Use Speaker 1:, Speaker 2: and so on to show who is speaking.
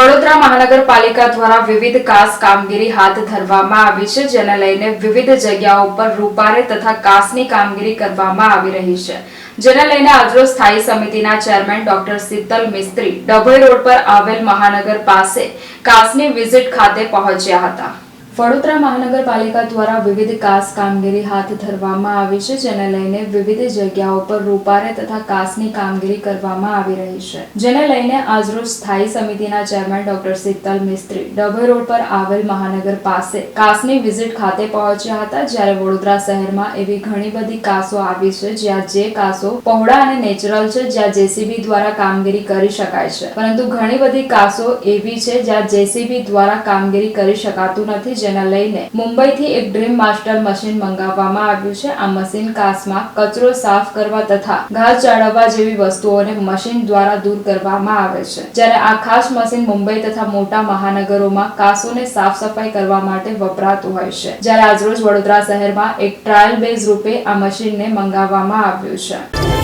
Speaker 1: વડોદરા મહાનગરપાલિકા દ્વારા વિવિધ કાસ કામગીરી હાથ ધરવામાં આવી છે, જેને લઈને વિવિધ જગ્યાઓ પર રૂપારે તથા કાસની કામગીરી કરવામાં આવી રહી છે. જેને લઈને આજરોજ સ્થાયી સમિતિના chairman doctor Shital Mistry Dabhoi road પર આવેલ મહાનગર પાસે કાસની વિઝિટ ખાતે પહોંચ્યા હતા. વડોદરા મહાનગરપાલિકા દ્વારા વિવિધ કાસ કામગીરી હાથ ધરવામાં આવી છે, જેને લઈને વિવિધ જગ્યાઓ પર રૂપારે તથા કાસની કામગીરી કરવામાં આવી રહી છે. જેને લઈને આજરોજ સ્થાયી સમિતિના chairman doctor Shital Mistry Dabhoi road પર આવેલ મહાનગર પાસે કાસની વિઝિટ ખાતે પહોંચ્યા હતા, જ્યારે વડોદરા શહેરમાં એવી ઘણી બધી કાસો આવી છે, જ્યાં જે કાસો પહોળા અને નેચરલ છે, જ્યાં જેસીબી દ્વારા કામગીરી કરી શકાય છે. પરંતુ ઘણી બધી કાસો એવી છે, જ્યાં જેસીબી દ્વારા કામગીરી કરી શકાતું નથી જેને લઈને મુંબઈથી એક ડ્રીમ માસ્ટર મશીન મંગાવવામાં આવ્યું છે. આ મશીન કાસમાં કચરો સાફ કરવા તથા ઘાસ જાળવવા જેવી વસ્તુઓને મશીન દ્વારા દૂર કરવામાં આવે છે. જ્યારે આ ખાસ મશીન મુંબઈ તથા મોટા મહાનગરોમાં કાસોને સાફ સફાઈ કરવા માટે વપરાતું હોય છે. જ્યારે આજરોજ વડોદરા શહેરમાં એક ટ્રાયલ બેઝ રૂપે આ મશીનને મંગાવવામાં આવ્યું છે.